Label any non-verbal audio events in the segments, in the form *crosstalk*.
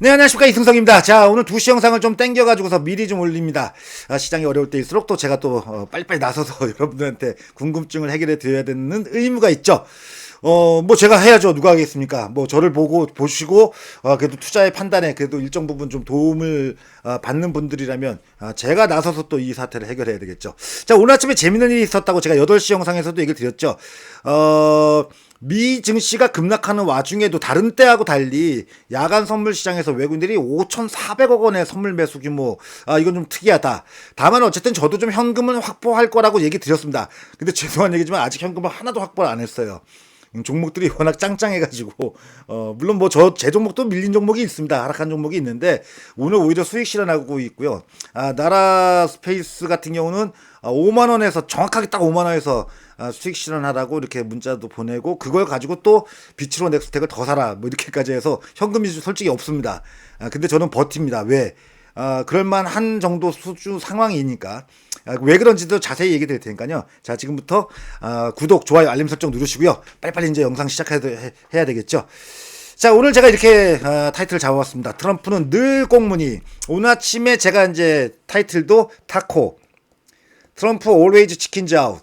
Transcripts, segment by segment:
네, 안녕하십니까. 이승성입니다. 자, 오늘 2시 영상을 좀 땡겨가지고서 미리 좀 올립니다. 아, 시장이 어려울 때일수록 또 제가 또 어, 빨리빨리 나서서 *laughs* 여러분들한테 궁금증을 해결해 드려야 되는 의무가 있죠. 어, 뭐 제가 해야죠. 누가 하겠습니까? 뭐 저를 보고 보시고, 어, 그래도 투자의 판단에 그래도 일정 부분 좀 도움을 어, 받는 분들이라면 아, 제가 나서서 또 이 사태를 해결해야 되겠죠. 자, 오늘 아침에 재밌는 일이 있었다고 제가 8시 영상에서도 얘기를 드렸죠. 어, 미 증시가 급락하는 와중에도 다른 때하고 달리 야간 선물 시장에서 외국인들이 5,400억 원의 선물 매수 규모 아 이건 좀 특이하다. 다만 어쨌든 저도 좀 현금은 확보할 거라고 얘기 드렸습니다. 근데 *laughs* 죄송한 얘기지만 아직 현금을 하나도 확보를 안 했어요. 음, 종목들이 *laughs* 워낙 짱짱해가지고 어 물론 뭐 저 제 종목도 밀린 종목이 있습니다 하락한 종목이 있는데 오늘 오히려 수익 실현하고 있고요 아 나라 스페이스 같은 경우는 아, 5만 원에서 정확하게 딱 5만 원에서 아, 수익 실현하라고 이렇게 문자도 보내고 그걸 가지고 또 비치로 넥스텍을 더 사라 뭐 이렇게까지 해서 현금이 솔직히 없습니다 아 근데 저는 버팁니다 왜 아, 그럴만한 정도 수준 상황이니까 아, 왜 그런지도 자세히 얘기 드릴 테니까요. 자, 지금부터 아, 구독, 좋아요, 알림 설정 누르시고요. 빨리빨리 이제 영상 시작해야 돼- 해야 되겠죠. 자, 오늘 제가 이렇게 아, 타이틀을 잡아봤습니다. 트럼프는 늘 꽁무니. 오늘 아침에 제가 이제 타이틀도 타코. 트럼프 always 아웃.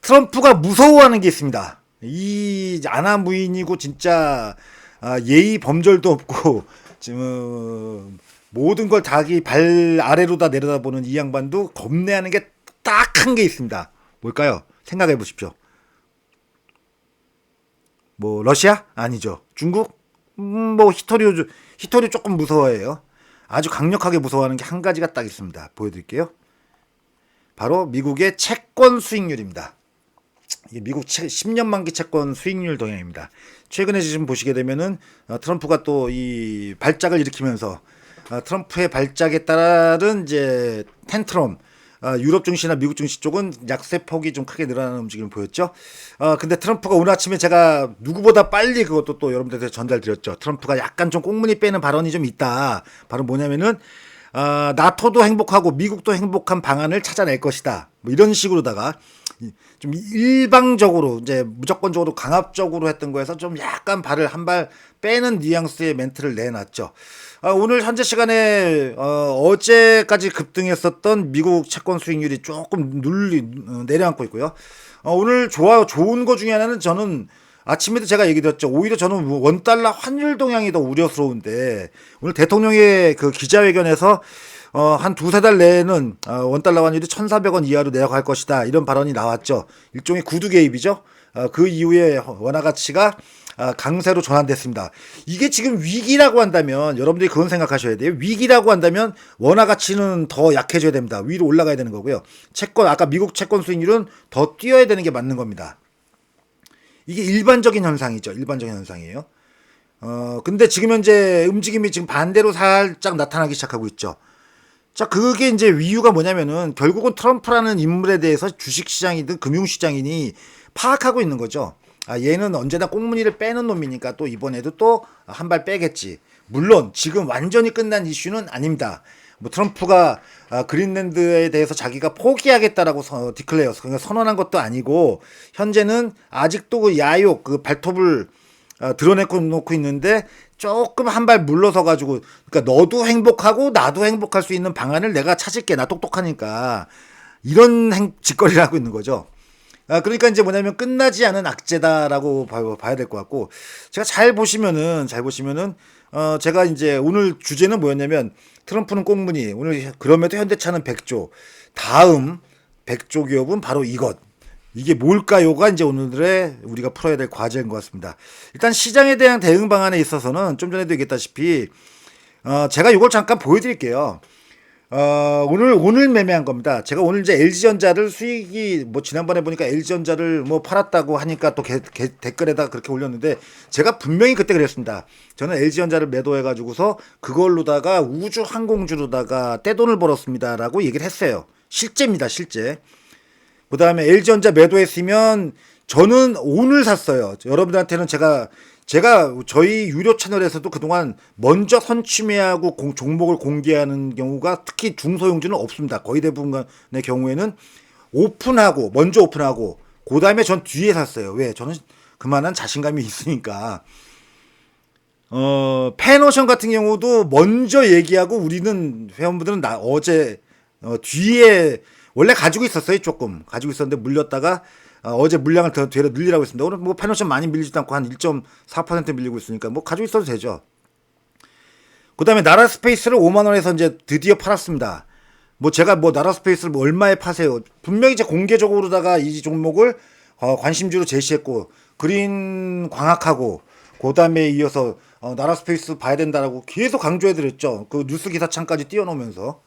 트럼프가 무서워하는 게 있습니다. 이 아나무인이고 진짜 아, 예의 범절도 없고 *laughs* 지금 모든 걸 자기 발 아래로 다 내려다보는 이 양반도 겁내하는 게 딱 한 게 있습니다. 뭘까요? 생각해 보십시오. 뭐 러시아? 아니죠. 중국? 음, 뭐 히토리 히토리 조금 무서워해요. 아주 강력하게 무서워하는 게 한 가지가 딱 있습니다. 보여드릴게요. 바로 미국의 채권 수익률입니다. 미국 채, 10년 만기 채권 수익률 동향입니다. 최근에 지금 보시게 되면은 어, 트럼프가 또 이 발작을 일으키면서 어, 트럼프의 발작에 따른 이제 텐트럼 어, 유럽 증시나 미국 증시 쪽은 약세 폭이 좀 크게 늘어나는 움직임을 보였죠. 어, 근데 트럼프가 오늘 아침에 제가 누구보다 빨리 그것도 또 여러분들한테 전달드렸죠. 트럼프가 약간 좀 꽁무니 빼는 발언이 좀 있다. 바로 뭐냐면은 어, 나토도 행복하고 미국도 행복한 방안을 찾아낼 것이다. 뭐 이런 식으로다가 이- 좀 일방적으로 이제 무조건적으로 강압적으로 했던 거에서 좀 약간 발을 한 발 빼는 뉘앙스의 멘트를 내놨죠. 아, 오늘 현재 시간에 어, 제까지 급등했었던 미국 채권 수익률이 조금 눌리 어, 내려앉고 있고요. 어, 오늘 좋아 좋은 거 중에 하나는 저는 아침에도 제가 얘기 드렸죠. 오히려 저는 원 달러 환율 동향이 더 우려스러운데 오늘 대통령의 그 기자회견에서 어, 한 두세 달 내에는 어, 원 달러 환율이 1,400원 이하로 내려갈 것이다. 이런 발언이 나왔죠. 일종의 구두 개입이죠. 어, 그 이후에 원화 가치가 아, 강세로 전환됐습니다. 이게 지금 위기라고 한다면 여러분들이 그건 생각하셔야 돼요. 위기라고 한다면 원화 가치는 더 약해져야 됩니다. 위로 올라가야 되는 거고요. 채권 아까 미국 채권 수익률은 더 뛰어야 되는 게 맞는 겁니다. 이게 일반적인 현상이죠. 일반적인 현상이에요. 어, 근데 지금 현재 움직임이 지금 반대로 살짝 나타나기 시작하고 있죠. 자, 그게 이제 이유가 뭐냐면은 결국은 트럼프라는 인물에 대해서 주식시장이든 금융시장이니 파악하고 있는 거죠. 아, 얘는 언제나 꽁무니를 빼는 놈이니까 또 이번에도 또 한 발 빼겠지. 물론 지금 완전히 끝난 이슈는 아닙니다. 뭐 트럼프가 아, 그린랜드에 대해서 자기가 포기하겠다라고 서, 디클레어, 그러니까 선언한 것도 아니고 현재는 아직도 그 야욕, 그 발톱을 어, 드러내고 놓고 있는데 조금 한 발 물러서 가지고 그러니까 너도 행복하고 나도 행복할 수 있는 방안을 내가 찾을게 나 똑똑하니까 이런 행, 짓거리를 하고 있는 거죠. 아, 그러니까 이제 뭐냐면 끝나지 않은 악재다라고 봐, 봐야 될 것 같고 제가 잘 보시면은 잘 보시면은 어 제가 이제 오늘 주제는 뭐였냐면 트럼프는 꽁무니 오늘 그럼에도 현대차는 100조 다음 100조 기업은 바로 이것 이게 뭘까요가 이제 오늘의 우리가 풀어야 될 과제인 것 같습니다. 일단 시장에 대한 대응 방안에 있어서는 좀 전에도 얘기했다시피 어 제가 이걸 잠깐 보여드릴게요. 어, 오늘, 오늘 매매한 겁니다. 제가 오늘 이제 LG전자를 수익이, 뭐, 지난번에 보니까 LG전자를 뭐 팔았다고 하니까 또 개, 개, 댓글에다 그렇게 올렸는데, 제가 분명히 그때 그랬습니다. 저는 LG전자를 매도해 가지고서 그걸로다가 우주 항공주로다가 떼돈을 벌었습니다라고 얘기를 했어요. 실제입니다, 실제. 그 다음에 LG전자 매도했으면 저는 오늘 샀어요. 여러분들한테는 제가 제가 저희 유료 채널에서도 그동안 먼저 선취매하고 공- 종목을 공개하는 경우가 특히 중소형주는 없습니다. 거의 대부분의 경우에는 오픈하고 먼저 오픈하고 그 다음에 전 뒤에 샀어요. 왜? 저는 그만한 자신감이 *laughs* 있으니까. 어, 팬오션 같은 경우도 먼저 얘기하고 우리는 회원분들은 나 어제 어, 뒤에 원래 가지고 있었어요 조금 가지고 있었는데 물렸다가 어, 제 물량을 더 되려 늘리라고 했습니다. 오늘 뭐 팬오션 많이 밀리지도 않고 한 1.4% 밀리고 있으니까 뭐 가지고 있어도 되죠. 그 다음에 나라 스페이스를 5만 원에서 이제 드디어 팔았습니다. 뭐 제가 뭐 나라 스페이스를 뭐 얼마에 파세요? 분명히 이제 공개적으로다가 이 종목을 어, 관심주로 제시했고 그린 광학하고 그 다음에 이어서 어, 나라 스페이스 봐야 된다라고 계속 강조해드렸죠. 그 뉴스 기사창까지 띄워놓으면서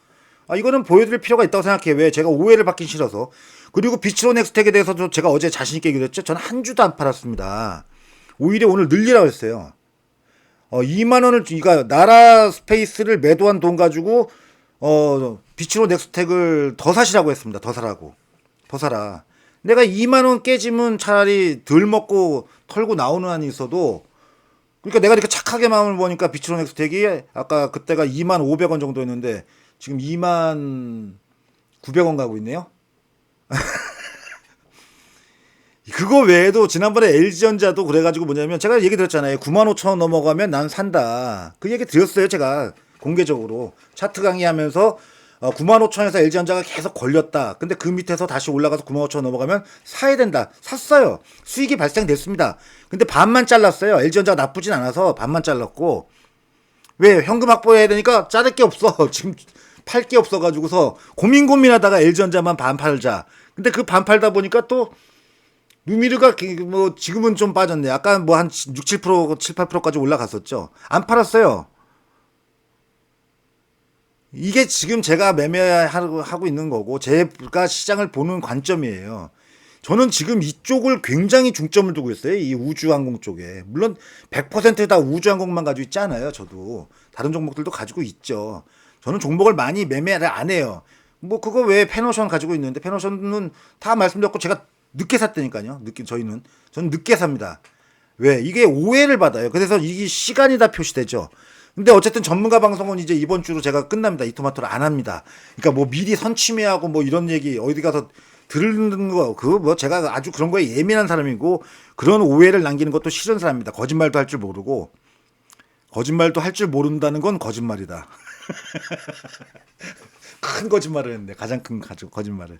아 이거는 보여드릴 필요가 있다고 생각해. 왜 제가 오해를 받긴 싫어서. 그리고 비치로 넥스텍에 대해서도 제가 어제 자신 있게 얘기를 했죠. 저는 한 주도 안 팔았습니다. 오히려 오늘 늘리라고 했어요. 어 2만 원을 그러니까 나라 스페이스를 매도한 돈 가지고 어 비치로 넥스텍을 더 사시라고 했습니다. 더 사라고. 더 사라. 내가 2만 원 깨지면 차라리 덜 먹고 털고 나오는 한이 있어도 그러니까 내가 이렇게 착하게 마음을 보니까 비치로 넥스텍이 아까 그때가 2만 500원 정도였는데 지금 2만 900원 가고 있네요. *laughs* 그거 외에도 지난번에 LG전자도 그래가지고 뭐냐면 제가 얘기 드렸잖아요. 9만 5천 원 넘어가면 난 산다. 그 얘기 드렸어요. 제가 공개적으로 차트 강의하면서 어, 9만 5천에서 LG전자가 계속 걸렸다. 근데 그 밑에서 다시 올라가서 9만 5천 넘어가면 사야 된다. 샀어요. 수익이 발생됐습니다. 근데 반만 잘랐어요. LG전자가 나쁘진 않아서 반만 잘랐고 왜 현금 확보해야 되니까 자를 게 없어. *laughs* 지금 팔 게 없어가지고서 고민 고민하다가 LG전자만 반 팔자. 근데 그 반 팔다 보니까 또 루미르가 기- 뭐 지금은 좀 빠졌네. 아까 뭐한 6, 7% 7, 8%까지 올라갔었죠. 안 팔았어요. 이게 지금 제가 매매하고 하고 있는 거고 제가 시장을 보는 관점이에요. 저는 지금 이쪽을 굉장히 중점을 두고 있어요. 이 우주항공 쪽에. 물론 100%다 우주항공만 가지고 있지 않아요. 저도 다른 종목들도 가지고 있죠. 저는 종목을 많이 매매를 안 해요. 뭐 그거 왜 페노션 가지고 있는데 페노션은 다 말씀드렸고 제가 늦게 샀다니까요. 늦게 저희는 저는 늦게 삽니다. 왜 이게 오해를 받아요. 그래서 이게 시간이 다 표시되죠. 근데 어쨌든 전문가 방송은 이제 이번 주로 제가 끝납니다. 이 토마토를 안 합니다. 그러니까 뭐 미리 선취매하고 뭐 이런 얘기 어디 가서 들은 거 그거 뭐 제가 아주 그런 거에 예민한 사람이고 그런 오해를 남기는 것도 싫은 사람입니다. 거짓말도 할 줄 모르고 거짓말도 할 줄 모른다는 건 거짓말이다. *laughs* *laughs* 큰 거짓말을 했는데 가장 큰 거짓말을.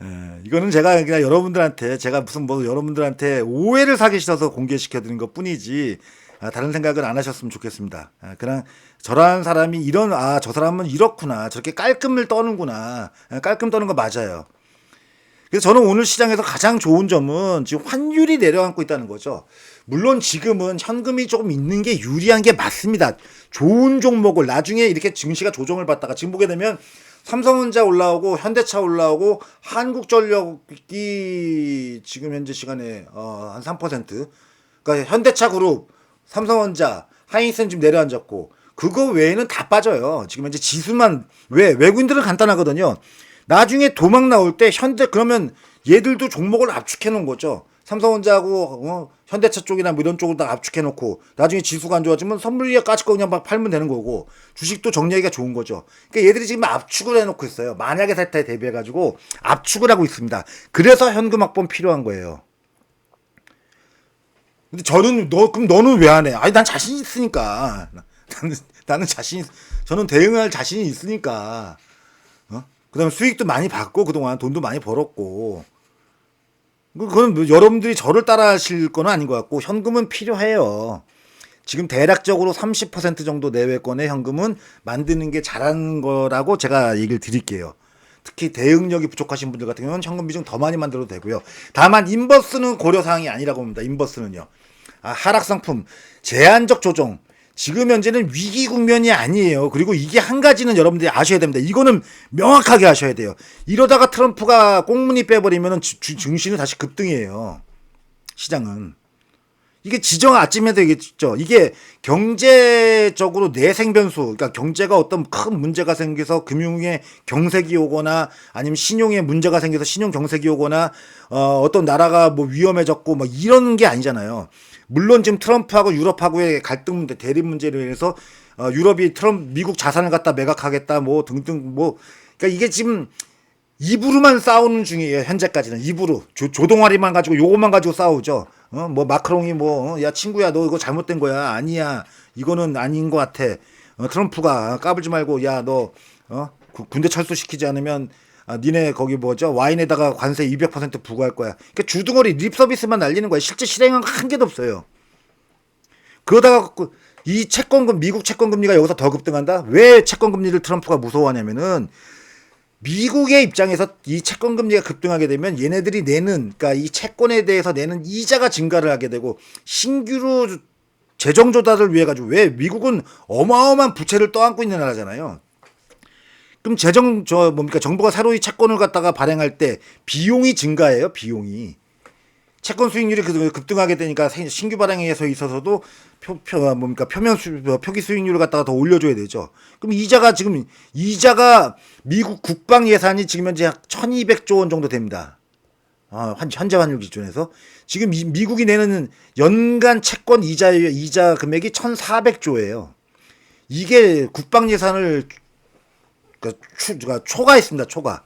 에, 이거는 제가 그냥 여러분들한테 제가 무슨 뭐 여러분들한테 오해를 사기 싫어서 공개시켜 드린 것 뿐이지 아, 다른 생각은 안 하셨으면 좋겠습니다. 아, 그냥 저런 사람이 이런 아 저 사람은 이렇구나 저렇게 깔끔을 떠는구나 아, 깔끔 떠는 거 맞아요. 그래서 저는 오늘 시장에서 가장 좋은 점은 지금 환율이 내려앉고 있다는 거죠. 물론 지금은 현금이 조금 있는 게 유리한 게 맞습니다. 좋은 종목을 나중에 이렇게 증시가 조정을 받다가 지금 보게 되면 삼성전자 올라오고 현대차 올라오고 한국전력이 지금 현재 시간에 어, 한 3%. 그러니까 현대차 그룹, 삼성전자, 하이센 지금 내려앉았고 그거 외에는 다 빠져요. 지금 현재 지수만 왜 외국인들은 간단하거든요. 나중에 도망 나올 때 현대 그러면 얘들도 종목을 압축해 놓은 거죠. 삼성전자하고 어, 현대차 쪽이나 뭐 이런 쪽을 다 압축해 놓고 나중에 지수가 안 좋아지면 선물리가 까짓 거 그냥 막 팔면 되는 거고 주식도 정리하기가 좋은 거죠. 그러니까 얘들이 지금 압축을 해놓고 있어요. 만약에 사태에 대비해 가지고 압축을 하고 있습니다. 그래서 현금 확보는 필요한 거예요. 근데 저는 너 그럼 너는 왜 안 해? 아니 난 자신 있으니까 나는 나는 자신 저는 대응할 자신이 있으니까 어? 그다음에 수익도 많이 받고 그동안 돈도 많이 벌었고 그- 그건 뭐 여러분들이 저를 따라 하실 건 아닌 것 같고 현금은 필요해요. 지금 대략적으로 30% 정도 내외권의 현금은 만드는 게 잘하는 거라고 제가 얘기를 드릴게요. 특히 대응력이 부족하신 분들 같은 경우는 현금 비중 더 많이 만들어도 되고요. 다만 인버스는 고려 사항이 아니라고 봅니다. 인버스는요. 아, 하락 상품 제한적 조정 지금 현재는 위기 국면이 아니에요. 그리고 이게 한 가지는 여러분들이 아셔야 됩니다. 이거는 명확하게 아셔야 돼요. 이러다가 트럼프가 꽁무니 빼버리면 증시는 다시 급등이에요. 시장은. 이게 지정 아침에 되겠죠. 이게 경제적으로 내생 변수, 그러니까 경제가 어떤 큰 문제가 생겨서 금융에 경색이 오거나 아니면 신용에 문제가 생겨서 신용 경색이 오거나 어, 어떤 나라가 뭐 위험해졌고 뭐 이런 게 아니잖아요. 물론 지금 트럼프하고 유럽하고의 갈등 문제, 대립 문제로 인해서 어, 유럽이 트럼프 미국 자산을 갖다 매각하겠다 뭐 등등 뭐 그러니까 이게 지금 입으로만 싸우는 중이에요. 현재까지는 입으로 조, 조동아리만 가지고 요것만 가지고 싸우죠. 어, 뭐 마크롱이 뭐, 어, 야 친구야 너 이거 잘못된 거야. 아니야. 이거는 아닌 것 같아. 어, 트럼프가 까불지 말고 야너 어, 구- 군대 철수시키지 않으면 아, 니네 거기 뭐죠 와인에다가 관세 200% 부과할 거야. 그러니까 주둥어리 립 서비스만 날리는 거야. 실제 실행은 한 개도 없어요. 그러다가 그- 이 채권금 미국 채권 금리가 여기서 더 급등한다. 왜 채권 금리를 트럼프가 무서워하냐면은 미국의 입장에서 이 채권 금리가 급등하게 되면 얘네들이 내는 그러니까 이 채권에 대해서 내는 이자가 증가를 하게 되고 신규로 재정 조달을 위해 가지고 왜 미국은 어마어마한 부채를 떠안고 있는 나라잖아요. 그럼 재정 저 뭡니까 정부가 새로 이 채권을 갖다가 발행할 때 비용이 증가해요 비용이 채권 수익률이 그- 급등하게 되니까 생- 신규 발행에서 있어서도 표, 표 뭡니까 표면 수, 표기 수익률을 갖다가 더 올려줘야 되죠. 그럼 이자가 지금 이자가 미국 국방 예산이 지금 현재 약 1,200조 원 정도 됩니다. 아, 한 현재 환율 기준에서 지금 미, 미국이 내는 연간 채권 이자 이자 금액이 1,400조예요. 이게 국방 예산을 그러니까 추, 그러니까 초과했습니다. 초과.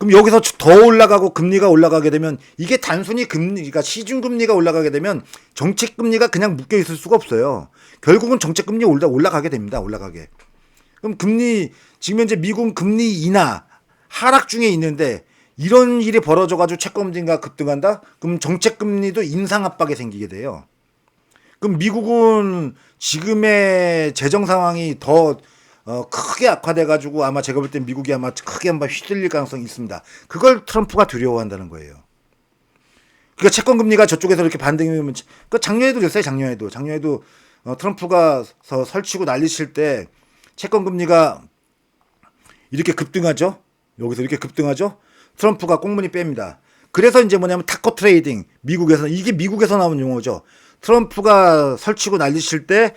그럼 여기서 더 올라가고 금리가 올라가게 되면 이게 단순히 금리, 그러니까 시중 금리가 올라가게 되면 정책 금리가 그냥 묶여 있을 수가 없어요. 결국은 정책 금리 올라 올라가게 됩니다. 올라가게. 그럼 금리 지금 현재 미국 금리 인하 하락 중에 있는데 이런 일이 벌어져 가지고 채권 금리가 급등한다? 그럼 정책 금리도 인상 압박이 생기게 돼요. 그럼 미국은 지금의 재정 상황이 더 어, 크게 악화돼 가지고 아마 제가 볼땐 미국이 아마 크게 한번 휘둘릴 가능성이 있습니다. 그걸 트럼프가 두려워한다는 거예요. 그러니까 채권 금리가 저쪽에서 이렇게 반등이 오면 그 작년에도 그랬어요. 작년에도 작년에도 어, 트럼프가 서 설치고 난리칠 때 채권 금리가 이렇게 급등하죠. 여기서 이렇게 급등하죠. 트럼프가 꽁무니 뺍니다. 그래서 이제 뭐냐면 타코 트레이딩 미국에서 이게 미국에서 나온 용어죠. 트럼프가 설치고 난리칠 때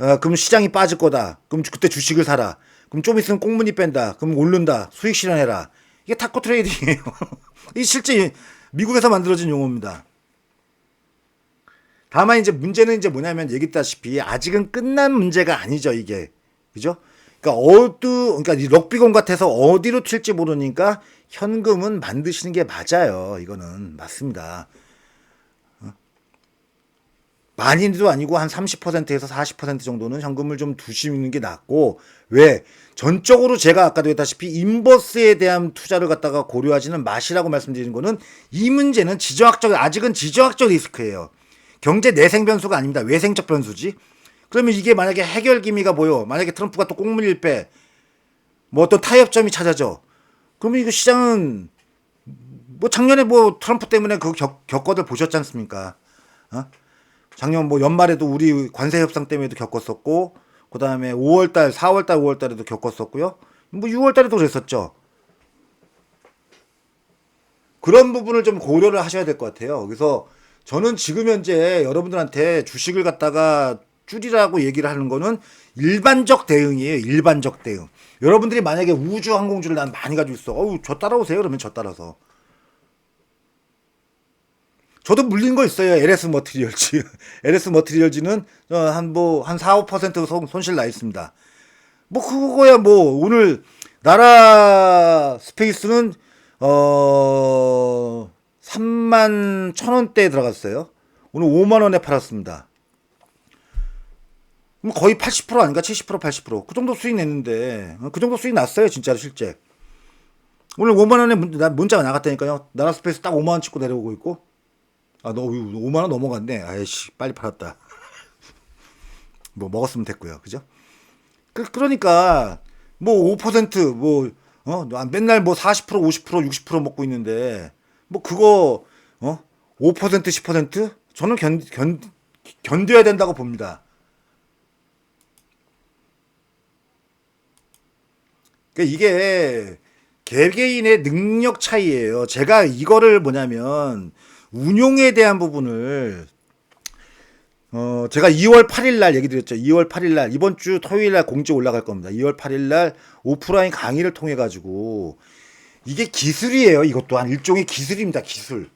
어, 그럼 시장이 빠질 거다. 그럼 그때 주식을 사라. 그럼 좀 있으면 꽁무니 뺀다. 그럼 오른다. 수익 실현해라. 이게 타코 트레이딩이에요. *laughs* 이 실제 미국에서 만들어진 용어입니다. 다만 이제 문제는 이제 뭐냐면 얘기했다시피 아직은 끝난 문제가 아니죠 이게 그죠? 그러니까 어두 그러니까 이 럭비공 같아서 어디로 튈지 모르니까 현금은 만드시는 게 맞아요 이거는 맞습니다. 어? 많이도 아니고 한 30%에서 40% 정도는 현금을 좀 두시는 게 낫고 왜 전적으로 제가 아까도 했다시피 인버스에 대한 투자를 갖다가 고려하지는 마시라고 말씀드리는 거는 이 문제는 지정학적 아직은 지정학적 리스크예요. 경제 내생 변수가 아닙니다. 외생적 변수지. 그러면 이게 만약에 해결 기미가 보여. 만약에 트럼프가 또 꽁무니를 빼. 뭐 어떤 타협점이 찾아져. 그러면 이거 시장은 뭐 작년에 뭐 트럼프 때문에 그 겪, 겪어들 보셨지 않습니까? 어? 작년 뭐 연말에도 우리 관세 협상 때문에도 겪었었고 그다음에 5월 달, 4월 달, 5월 달에도 겪었었고요. 뭐 6월 달에도 그랬었죠. 그런 부분을 좀 고려를 하셔야 될 것 같아요. 그래서 저는 지금 현재 여러분들한테 주식을 갖다가 줄이라고 얘기를 하는 거는 일반적 대응이에요. 일반적 대응. 여러분들이 만약에 우주 항공주를 난 많이 가지고 있어. 어우, 저 따라오세요. 그러면 저 따라서. 저도 물린 거 있어요. LS 머티리얼즈. LS *laughs* 머티리얼즈는 어, 한뭐한 4, 5% 손- 손실 나 있습니다. 뭐 그거야 뭐 오늘 나라 스페이스는 어 3만 천 원대에 들어갔어요. 오늘 5만 원에 팔았습니다. 그럼 거의 80% 아닌가? 70% 80%그 정도 수익 냈는데 어, 그 정도 수익 났어요 진짜로 실제. 오늘 5만 원에 문자가 나갔다니까요. 나라 스페이스 딱 5만 원 찍고 내려오고 있고. 아, 너 5만 원 넘어갔네. 아이씨, 빨리 팔았다. *laughs* 뭐 먹었으면 됐고요. 그죠? 그, 그러니까 뭐 5%뭐 어, 맨날 뭐 40%, 50%, 60% 먹고 있는데 뭐 그거 어? 5% 10% 저는 견, 견 견뎌야 된다고 봅니다. 그러니까 이게 개개인의 능력 차이예요. 제가 이거를 뭐냐면 운용에 대한 부분을 어 제가 2월 8일 날 얘기 드렸죠. 2월 8일 날 이번 주 토요일 날 공지 올라갈 겁니다. 2월 8일 날 오프라인 강의를 통해 가지고 이게 기술이에요. 이것 또한 일종의 기술입니다. 기술.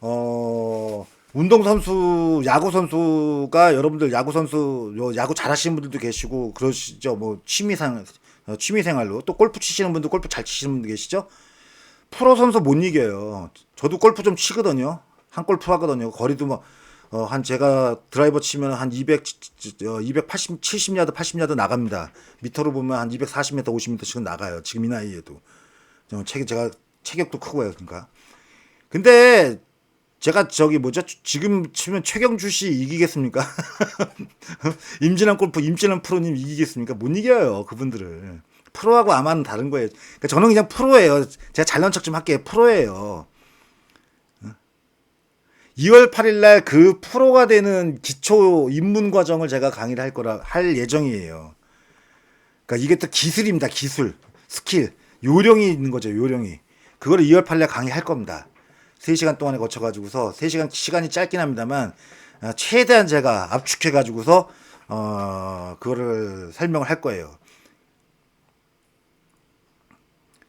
어 운동 선수, 야구 선수가 여러분들 야구 선수, 요 야구 잘하시는 분들도 계시고 그러시죠. 뭐 취미상 어, 취미 생활로 또 골프 치시는 분들 골프 잘 치시는 분들 계시죠? 프로 선수 못 이겨요. 저도 골프 좀 치거든요. 한 골프 하거든요. 거리도 뭐, 어, 한 제가 드라이버 치면 한 200, 어, 280, 70야드, 80야드 나갑니다. 미터로 보면 한 240m, 50m씩은 나가요. 지금 이 나이에도. 저 체, 제가 체격도 크고요. 그러니까. 근데 제가 저기 뭐죠? 지금 치면 최경주 씨 이기겠습니까? *laughs* 임진환 골프, 임진환 프로님 이기겠습니까? 못 이겨요. 그분들을. 프로하고 아마는 다른 거예요. 그러니까 저는 그냥 프로예요. 제가 잘난 척 좀 할게요. 프로예요. 2월 8일 날 그 프로가 되는 기초 입문 과정을 제가 강의를 할 거라 할 예정이에요. 그러니까 이게 또 기술입니다. 기술, 스킬, 요령이 있는 거죠. 요령이. 그거를 2월 8일 날 강의할 겁니다. 3시간 동안에 거쳐 가지고서 3시간 시간이 짧긴 합니다만 어, 최대한 제가 압축해 가지고서 어 그거를 설명을 할 거예요.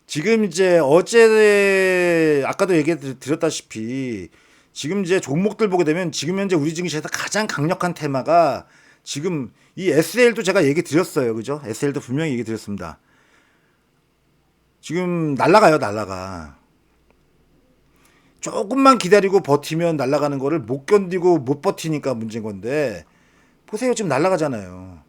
지금 이제 어제 아까도 얘기 드렸다시피 지금 이제 종목들 보게 되면 지금 현재 우리 증시에서 가장 강력한 테마가 지금 이 SL도 제가 얘기 드렸어요. 그죠? SL도 분명히 얘기 드렸습니다. 지금 날라가요, 날라가. 조금만 기다리고 버티면 날아가는 거를 못 견디고 못 버티니까 문제인 건데 보세요 지금 날아가잖아요.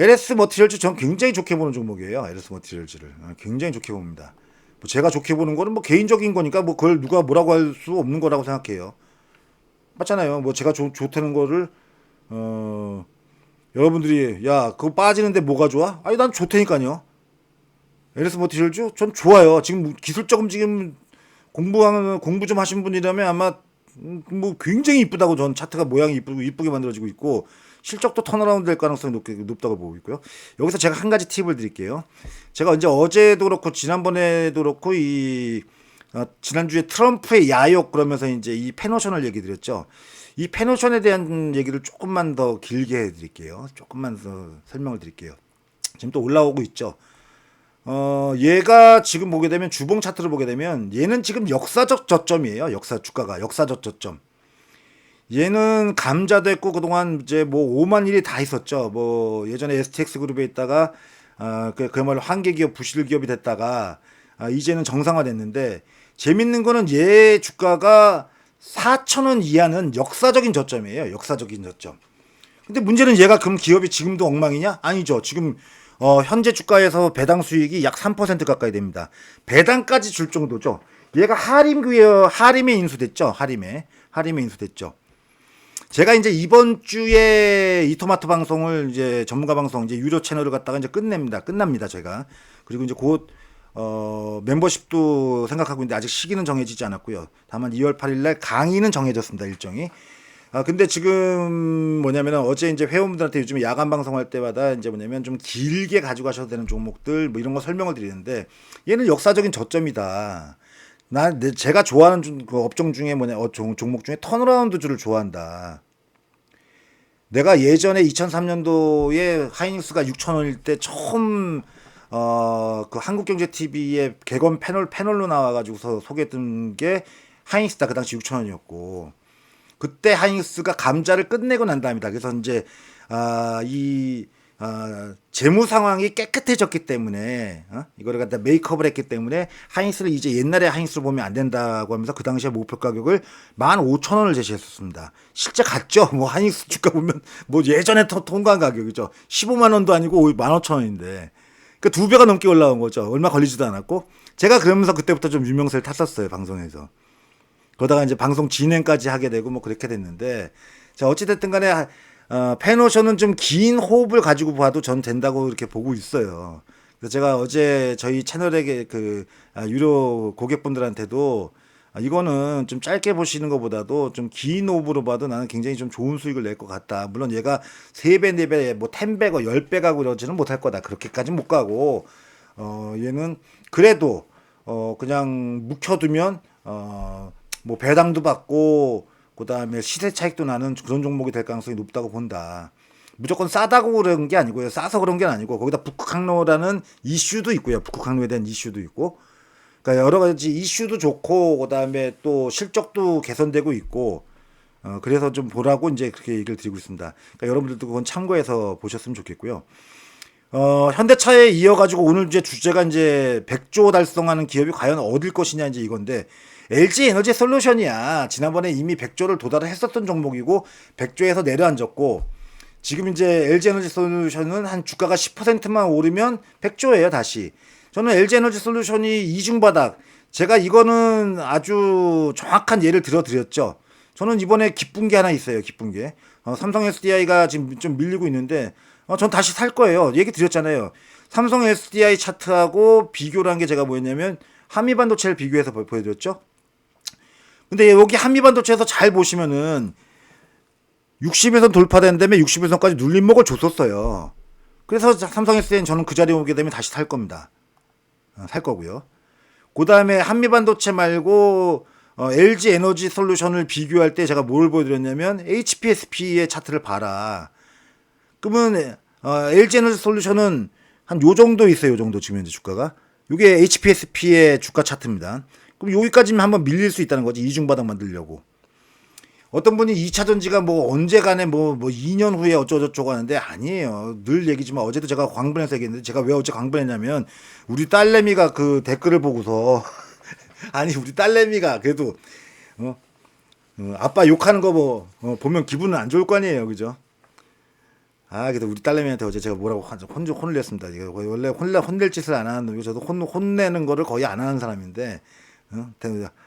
LS 머티리얼즈 전 굉장히 좋게 보는 종목이에요. LS 머티리얼즈를 어, 굉장히 좋게 봅니다. 뭐 제가 좋게 보는 거는 뭐 개인적인 거니까 뭐 그걸 누가 뭐라고 할 수 없는 거라고 생각해요. 맞잖아요. 뭐 제가 좋, 좋다는 거를 어 여러분들이 야 그거 빠지는데 뭐가 좋아? 아니 난 좋다니까요. LS 머티리얼즈 전 좋아요. 지금 기술적 움직임 공부하는 공부 좀 하신 분이라면 아마 음, 뭐 굉장히 이쁘다고 전 차트가 모양이 이쁘고 이쁘게 만들어지고 있고 실적도 턴어라운드 될 가능성이 높게, 높다고 보고 있고요. 여기서 제가 한 가지 팁을 드릴게요. 제가 이제 어제도 그렇고 지난번에도 그렇고 이 어, 지난주에 트럼프의 야욕 그러면서 이제 이 패노션을 얘기 드렸죠. 이 패노션에 대한 얘기를 조금만 더 길게 해 드릴게요. 조금만 더 설명을 드릴게요. 지금 또 올라오고 있죠. 어, 얘가 지금 보게 되면 주봉 차트를 보게 되면 얘는 지금 역사적 저점이에요. 역사 주가가 역사적 저점. 얘는 감자됐고 그동안 이제 뭐 5만 일이 다 있었죠. 뭐 예전에 STX 그룹에 있다가 아, 그, 그야말로 한계 기업 부실 기업이 됐다가 아, 이제는 정상화됐는데 재밌는 거는 얘 주가가 4천 원 이하는 역사적인 저점이에요. 역사적인 저점. 근데 문제는 얘가 그럼 기업이 지금도 엉망이냐? 아니죠. 지금 어, 현재 주가에서 배당 수익이 약 3% 가까이 됩니다. 배당까지 줄 정도죠. 얘가 하림 하림에 인수됐죠. 하림에 하림에 인수됐죠. 제가 이제 이번 주에 이토마토 방송을 이제 전문가 방송 이제 유료 채널을 갖다가 이제 끝냅니다. 끝납니다. 제가 그리고 이제 곧 어, 멤버십도 생각하고 있는데 아직 시기는 정해지지 않았고요. 다만 2월 8일 날 강의는 정해졌습니다. 일정이. 아 근데 지금 뭐냐면은 어제 이제 회원분들한테 요즘 야간 방송할 때마다 이제 뭐냐면 좀 길게 가져가셔도 되는 종목들 뭐 이런 거 설명을 드리는데 얘는 역사적인 저점이다. 나 내- 제가 좋아하는 중- 그 업종 중에 뭐냐 어, 종, 종목 중에 턴어라운드주를 좋아한다. 내가 예전에 2003년도에 하이닉스가 6,000원일 때 처음 어 그 한국경제TV의 개건 패널 패널로 나와가지고서 소개했던 게 하이닉스다 그 당시 6,000원이었고 그때 하이닉스가 감자를 끝내고 난 다음이다. 그래서 이제 아이 아, 재무 상황이 깨끗해졌기 때문에 어? 이거를 갖다 메이크업을 했기 때문에 하이닉스를 이제 옛날에 하이닉스를 보면 안 된다고 하면서 그 당시에 목표 가격을 15,000원을 제시했었습니다. 실제 갔죠. 뭐 하이닉스 주가 보면 뭐 예전에 터- 통과한 가격이죠. 15만 원도 아니고 15,000원인데. 그두 배가 넘게 올라온 거죠. 얼마 걸리지도 않았고 제가 그러면서 그때부터 좀 유명세를 탔었어요 방송에서. 그러다가 이제 방송 진행까지 하게 되고 뭐 그렇게 됐는데 자 어찌됐든 간에 어, 패노션은 좀 긴 호흡을 가지고 봐도 전 된다고 이렇게 보고 있어요. 그래서 제가 어제 저희 채널에 그 아, 유료 고객분들한테도 아, 이거는 좀 짧게 보시는 것보다도 좀 긴 호흡으로 봐도 나는 굉장히 좀 좋은 수익을 낼 것 같다. 물론 얘가 3배, 4배, 뭐 10배, 10배 가고 이러지는 못할 거다. 그렇게까지 못 가고, 어, 얘는 그래도, 어, 그냥 묵혀두면, 어, 뭐 배당도 받고, 그 다음에 시세 차익도 나는 그런 종목이 될 가능성이 높다고 본다. 무조건 싸다고 그런 게 아니고요. 싸서 그런 게 아니고, 거기다 북극 항로라는 이슈도 있고요. 북극 항로에 대한 이슈도 있고, 그러니까 여러 가지 이슈도 좋고 그다음에 또 실적도 개선되고 있고 어, 그래서 좀 보라고 이제 그렇게 얘기를 드리고 있습니다. 그러니까 여러분들도 그건 참고해서 보셨으면 좋겠고요. 어, 현대차에 이어 가지고 오늘 이제 주제가 이제 100조 달성하는 기업이 과연 어딜 것이냐 이제 이건데 LG 에너지 솔루션이야. 지난번에 이미 100조를 도달했었던 종목이고 100조에서 내려앉았고 지금 이제 LG 에너지 솔루션은 한 주가가 10%만 오르면 100조예요, 다시. 저는 LG 에너지 솔루션이 이중 바닥. 제가 이거는 아주 정확한 예를 들어 드렸죠. 저는 이번에 기쁜 게 하나 있어요, 기쁜 게. 어, 삼성 SDI가 지금 좀 밀리고 있는데, 어, 전 다시 살 거예요. 얘기 드렸잖아요. 삼성 SDI 차트하고 비교를 한게 제가 뭐였냐면, 한미반도체를 비교해서 보- 보여드렸죠. 근데 여기 한미반도체에서 잘 보시면은, 60에선 돌파된 다음에 61선까지 눌림목을 줬었어요. 그래서 삼성 SDI는 저는 그 자리에 오게 되면 다시 살 겁니다. 어, 살 거고요. 그 다음에 한미반도체 말고 어, LG 에너지 솔루션을 비교할 때 제가 뭘 보여드렸냐면 HPSP의 차트를 봐라. 그러면 어, LG 에너지 솔루션은 한 요 정도 있어요. 요 정도 지금 현재 주가가. 이게 HPSP의 주가 차트입니다. 그럼 여기까지만 한번 밀릴 수 있다는 거지. 이중바닥 만들려고. 어떤 분이 2차 전지가 뭐 언제 간에 뭐, 뭐 2년 후에 어쩌고저쩌고 하는데 아니에요. 늘 얘기지만 어제도 제가 광분해서 얘기했는데 제가 왜 어제 광분했냐면 우리 딸내미가 그 댓글을 보고서 *laughs* 아니 우리 딸내미가 그래도 어, 어, 아빠 욕하는 거 뭐, 어, 보면 기분은 안 좋을 거 아니에요. 그죠? 아, 그래도 우리 딸내미한테 어제 제가 뭐라고 혼, 혼, 혼을 냈습니다. 원래 혼내, 혼낼 짓을 안 하는 저도 혼, 혼내는 거를 거의 안 하는 사람인데, 어?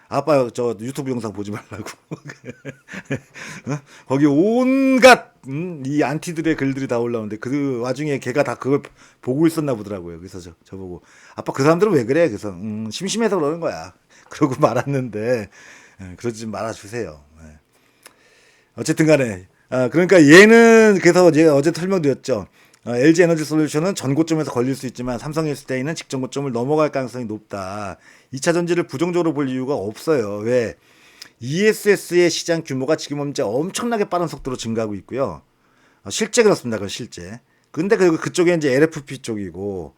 아빠 저 유튜브 영상 보지 말라고. *laughs* 어? 거기 온갖 음, 이 안티들의 글들이 다 올라오는데 그 와중에 걔가 다 그걸 보고 있었나 보더라고요. 그래서 저, 저 보고 아빠 그 사람들은 왜 그래? 그래서 음, 심심해서 그러는 거야. *laughs* 그러고 말았는데 예, 그러지 말아 주세요. 예. 어쨌든 간에 아, 그러니까 얘는 그래서 제가 어제 설명드렸죠. 어, LG 에너지 솔루션은 전고점에서 걸릴 수 있지만 삼성 SDI는 직전 고점을 넘어갈 가능성이 높다. 2차 전지를 부정적으로 볼 이유가 없어요. 왜? ESS의 시장 규모가 지금 이제 엄청나게 빠른 속도로 증가하고 있고요. 어, 실제 그렇습니다. 그건 실제. 근데 그 그쪽에 이제 LFP 쪽이고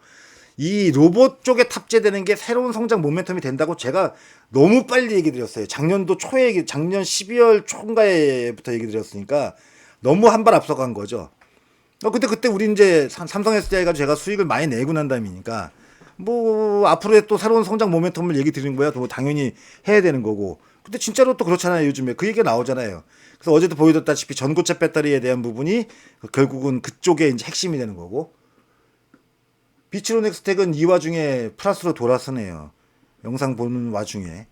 이 로봇 쪽에 탑재되는 게 새로운 성장 모멘텀이 된다고 제가 너무 빨리 얘기 드렸어요. 작년도 초에 얘기, 작년 12월 초인가에부터 얘기 드렸으니까 너무 한 발 앞서간 거죠. 어, 근데 그때 우리 이제 삼- 삼성 SDI 가지고 제가 수익을 많이 내고 난 다음이니까 뭐 앞으로의 또 새로운 성장 모멘텀을 얘기 드리는 거야. 뭐 당연히 해야 되는 거고. 근데 진짜로 또 그렇잖아요. 요즘에 그 얘기가 나오잖아요. 그래서 어제도 보여줬다시피 전고체 배터리에 대한 부분이 결국은 그쪽에 이제 핵심이 되는 거고. 비치로 넥스텍은 이 와중에 플러스로 돌아서네요. 영상 보는 와중에.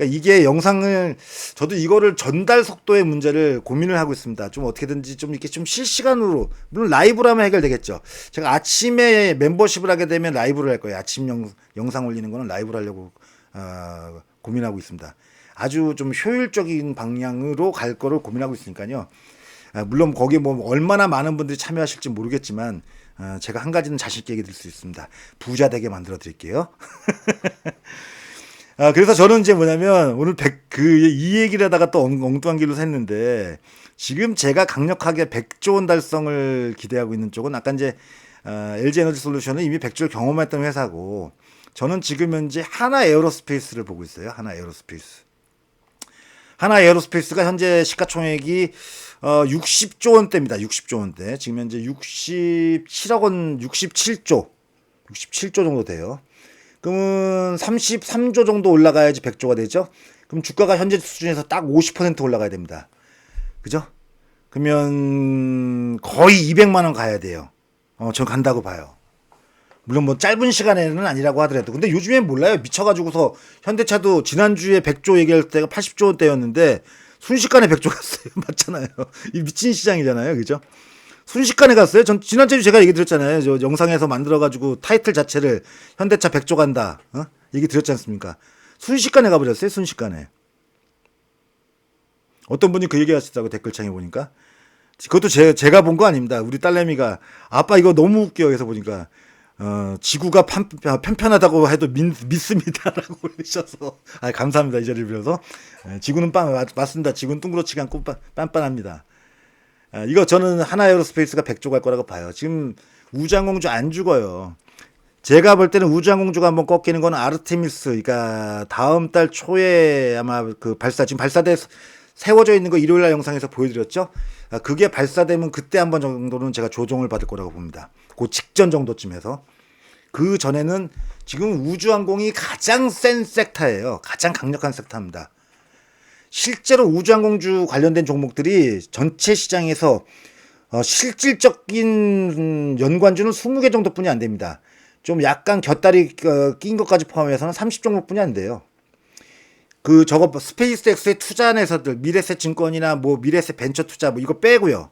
그러니까 이게 영상을 저도 이거를 전달 속도의 문제를 고민을 하고 있습니다. 좀 어떻게든지 좀 이렇게 좀 실시간으로 물론 라이브라면 해결되겠죠. 제가 아침에 멤버십을 하게 되면 라이브를 할 거예요. 아침 영, 영상 올리는 거는 라이브를 하려고 어, 고민하고 있습니다. 아주 좀 효율적인 방향으로 갈 거를 고민하고 있으니까요. 아, 물론 거기에 뭐 얼마나 많은 분들이 참여하실지 모르겠지만 어, 제가 한 가지는 자신 있게 얘기 드릴 수 있습니다. 부자 되게 만들어 드릴게요. *laughs* 아, 그래서 저는 이제 뭐냐면 오늘 백, 그, 이 얘기를 하다가 또 엉- 엉뚱한 길로 샜는데 지금 제가 강력하게 100조 원 달성을 기대하고 있는 쪽은 아까 이제 어, LG 에너지 솔루션은 이미 100조를 경험했던 회사고 저는 지금 현재 하나 에어로스페이스를 보고 있어요. 하나 에어로스페이스. 하나 에어로스페이스가 현재 시가총액이 어 60조 원대입니다. 60조 원대. 지금 현재 67억 원, 67조, 67조 정도 돼요. 그러면 33조 정도 올라가야지 100조가 되죠. 그럼 주가가 현재 수준에서 딱 50% 올라가야 됩니다. 그죠? 그러면 거의 200만 원 가야 돼요. 어, 저 간다고 봐요. 물론 뭐 짧은 시간에는 아니라고 하더라도 근데 요즘엔 몰라요 미쳐가지고서 현대차도 지난주에 100조 얘기할 때가 80조 원대였는데 순식간에 100조 갔어요 *laughs* 맞잖아요 이 미친 시장이잖아요 그죠 순식간에 갔어요. 전 지난주에 제가 얘기 드렸잖아요. 저 영상에서 만들어가지고 타이틀 자체를 현대차 100조 간다. 어? 얘기 드렸지 않습니까? 순식간에 가버렸어요 순식간에. 어떤 분이 그 얘기 하시다고 댓글창에 보니까. 그것도 제, 제가 본 거 아닙니다. 우리 딸내미가 아빠 이거 너무 웃겨. 해서 보니까 어, 지구가 판, 편편하다고 해도 믿, 믿습니다라고 *laughs* 올리셔서. 아 감사합니다. 이 자리를 빌어서. 예, 지구는 빵 맞, 맞습니다. 지구는 둥그렇지가 않고 빤, 빤빤합니다. 아, 이거 저는 하나 에어로스페이스가 100조 갈 거라고 봐요. 지금 우주항공주 안 죽어요. 제가 볼 때는 우주항공주가 한번 꺾이는 건 아르테미스, 그러니까 다음 달 초에 아마 그 발사 지금 발사대 세워져 있는 거 일요일 날 영상에서 보여드렸죠. 아, 그게 발사되면 그때 한번 정도는 제가 조정을 받을 거라고 봅니다. 그 직전 정도쯤에서 그 전에는 지금 우주항공이 가장 센 섹터예요. 가장 강력한 섹터입니다. 실제로 우주항공주 관련된 종목들이 전체 시장에서 어, 실질적인 연관주는 20개 정도뿐이 안 됩니다. 좀 약간 곁다리 어, 낀 것까지 포함해서는 30종목뿐이 안 돼요. 그 저거 스페이스X에 투자한 회사들 미래세 증권이나 뭐 미래세 벤처 투자 뭐 이거 빼고요.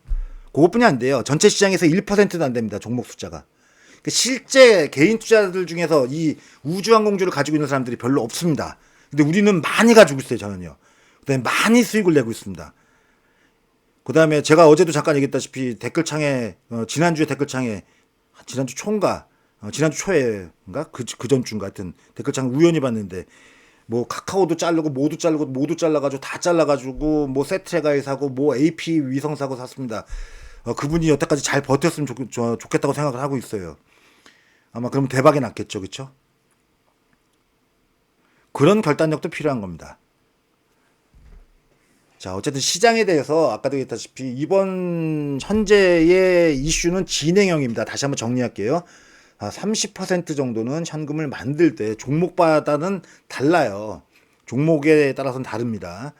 그것뿐이 안 돼요. 전체 시장에서 1%도 안 됩니다. 종목 숫자가. 그 실제 개인 투자들 중에서 이 우주항공주를 가지고 있는 사람들이 별로 없습니다. 근데 우리는 많이 가지고 있어요, 저는요. 그다음에 많이 수익을 내고 있습니다. 그 다음에 제가 어제도 잠깐 얘기했다시피 댓글창에 어, 지난주에 댓글창에 지난주 초인가 어, 지난주 초에인가 그 그 전 주인가 하여튼 댓글창 우연히 봤는데 뭐 카카오도 자르고 모두 자르고 모두 잘라가지고 다 잘라가지고 뭐 세트레가에 사고 뭐 AP 위성 사고 샀습니다. 어, 그분이 여태까지 잘 버텼으면 좋, 좋, 좋겠다고 생각을 하고 있어요. 아마 그러면 대박이 났겠죠, 그렇죠? 그런 결단력도 필요한 겁니다. 자, 어쨌든 시장에 대해서 아까도 얘기했다시피 이번 현재의 이슈는 진행형입니다. 다시 한번 정리할게요. 아, 30% 정도는 현금을 만들 때 종목마다는 달라요. 종목에 따라서는 다릅니다.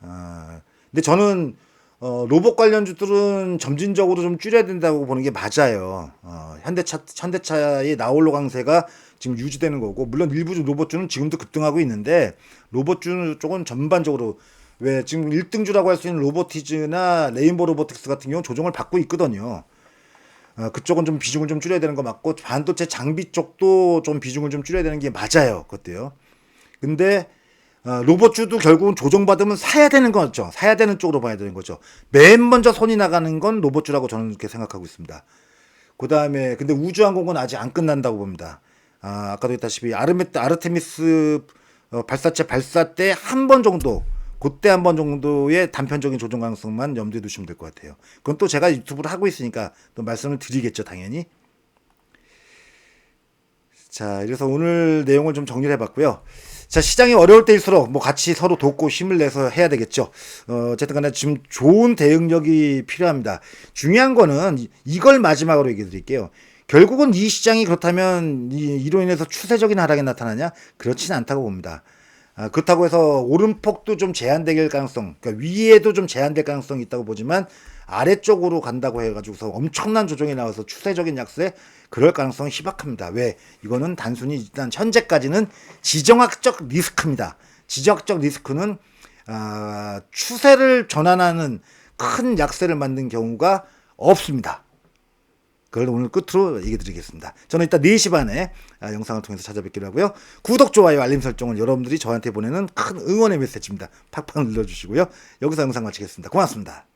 아, 근데 저는 어, 로봇 관련주들은 점진적으로 좀 줄여야 된다고 보는 게 맞아요. 어, 현대차 현대차의 나홀로 강세가 지금 유지되는 거고 물론 일부 로봇주는 지금도 급등하고 있는데 로봇주 쪽은 전반적으로 왜 지금 1등주라고 할 수 있는 로보티즈나 레인보 로보틱스 같은 경우는 조정을 받고 있거든요. 어, 그쪽은 좀 비중을 좀 줄여야 되는 거 맞고 반도체 장비 쪽도 좀 비중을 좀 줄여야 되는 게 맞아요. 그것도요. 근데 어, 로봇주도 결국은 조정받으면 사야 되는 거죠. 사야 되는 쪽으로 봐야 되는 거죠. 맨 먼저 손이 나가는 건 로봇주라고 저는 이렇게 생각하고 있습니다. 그 다음에 근데 우주항공은 아직 안 끝난다고 봅니다. 아, 아까도 했다시피 아르메트 아르테미스 어, 발사체 발사 때 한 번 정도 그때 한 번 정도의 단편적인 조정 가능성만 염두에 두시면 될 것 같아요. 그건 또 제가 유튜브를 하고 있으니까 또 말씀을 드리겠죠, 당연히. 자, 그래서 오늘 내용을 좀 정리를 해봤고요. 자, 시장이 어려울 때일수록 뭐 같이 서로 돕고 힘을 내서 해야 되겠죠. 어, 어쨌든 간에 지금 좋은 대응력이 필요합니다. 중요한 거는 이- 이걸 마지막으로 얘기해 드릴게요. 결국은 이 시장이 그렇다면 이, 이로 인해서 추세적인 하락이 나타나냐? 그렇지는 않다고 봅니다. 아, 그렇다고 해서 오름폭도 좀 제한될 가능성, 그러니까 위에도 좀 제한될 가능성이 있다고 보지만 아래쪽으로 간다고 해가지고서 엄청난 조정이 나와서 추세적인 약세 그럴 가능성은 희박합니다. 왜? 이거는 단순히 일단 현재까지는 지정학적 리스크입니다. 지정학적 리스크는 아, 추세를 전환하는 큰 약세를 만든 경우가 없습니다. 그걸 오늘 끝으로 얘기 드리겠습니다. 저는 이따 4시 반에 아, 영상을 통해서 찾아뵙기로 하고요. 구독, 좋아요, 알림 설정은 여러분들이 저한테 보내는 큰 응원의 메시지입니다. 팍팍 눌러주시고요. 여기서 영상 마치겠습니다. 고맙습니다.